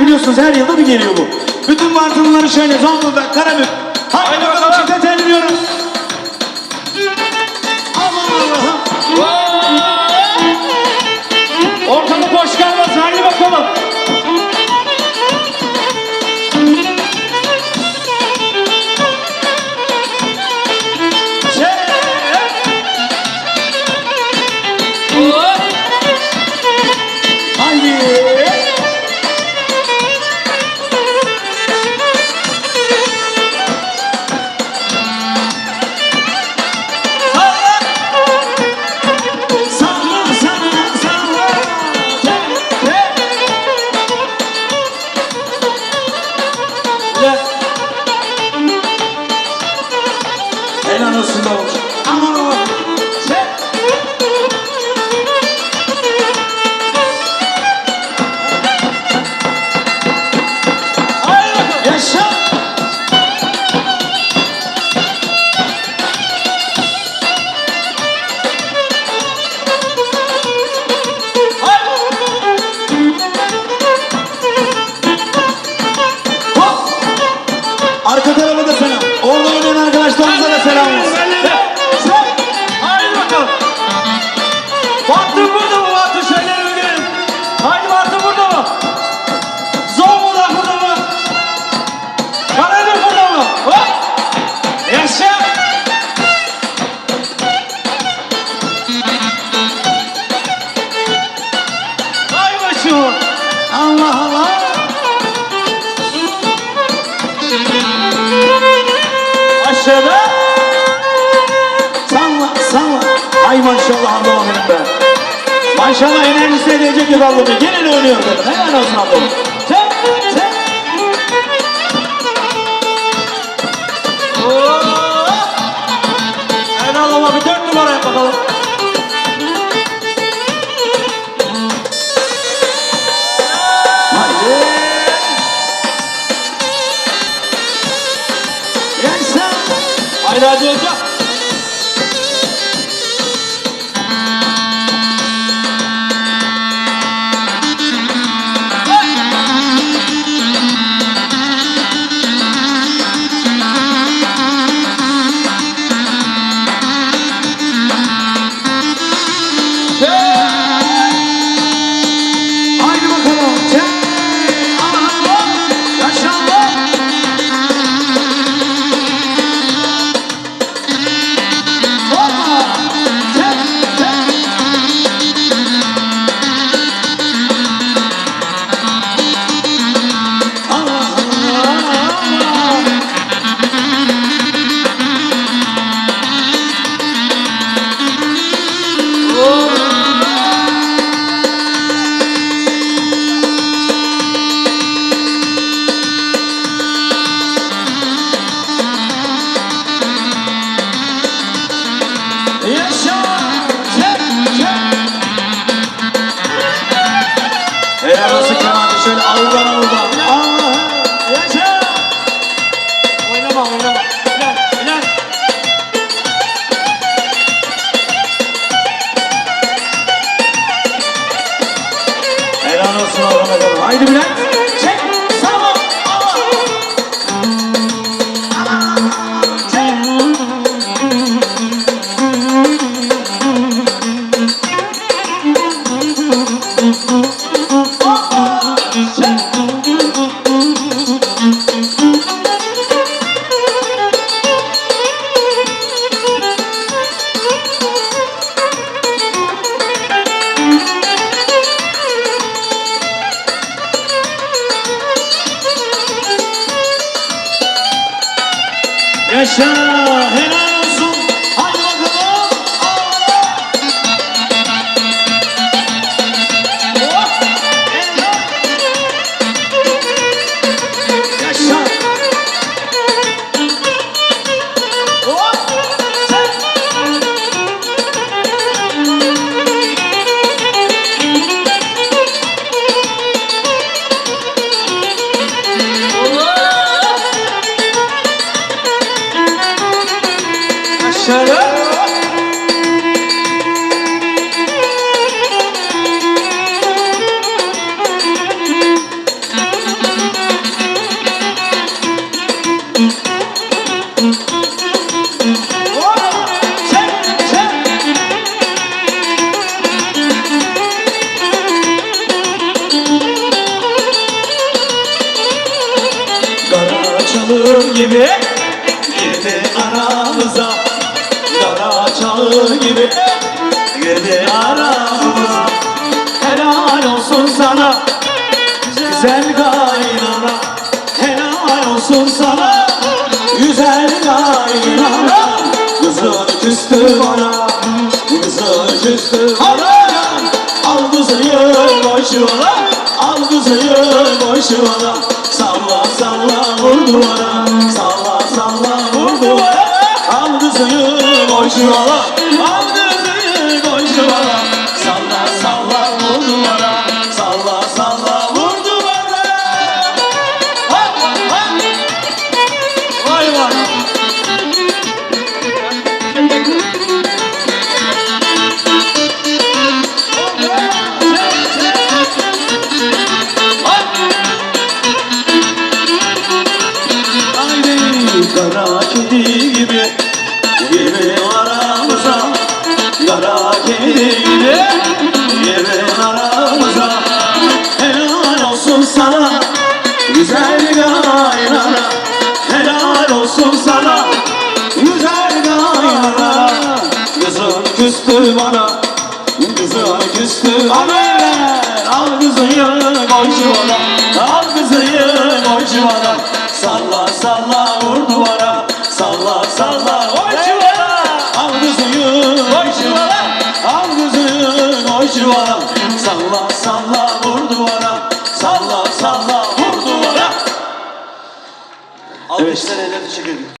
Biliyorsunuz her yılda bir geliyor bu. Bütün Bartınlıları şöyle Zonguldak, Karabük, Hakkı'nın içinde terliyorum. şöyle. Salla. Ay maşallah ablam benim be. Maşallah enerjisi edecek gibi ablamı. Gelin oynuyor dedim. Helal olsun ablam. 감사합니다. يشاء gibi. Girdi aramıza Kara çağır gibi. Girdi aramıza Helal olsun sana. Güzel kaynana Helal olsun sana. Güzel kaynana Kızın küstü bana. Kızın küstü bana. Al kızıyı boşuna Al kızıyı boşuna Salla salla vur duvara boşuna Al kızıyı küstü bana. Kızım küstü bana. Al kızıyı koy çuvala Al kızıyı koy çuvala Salla salla vur duvara. Salla salla koy çuvala Al kızıyı koy çuvala Al kızıyı koy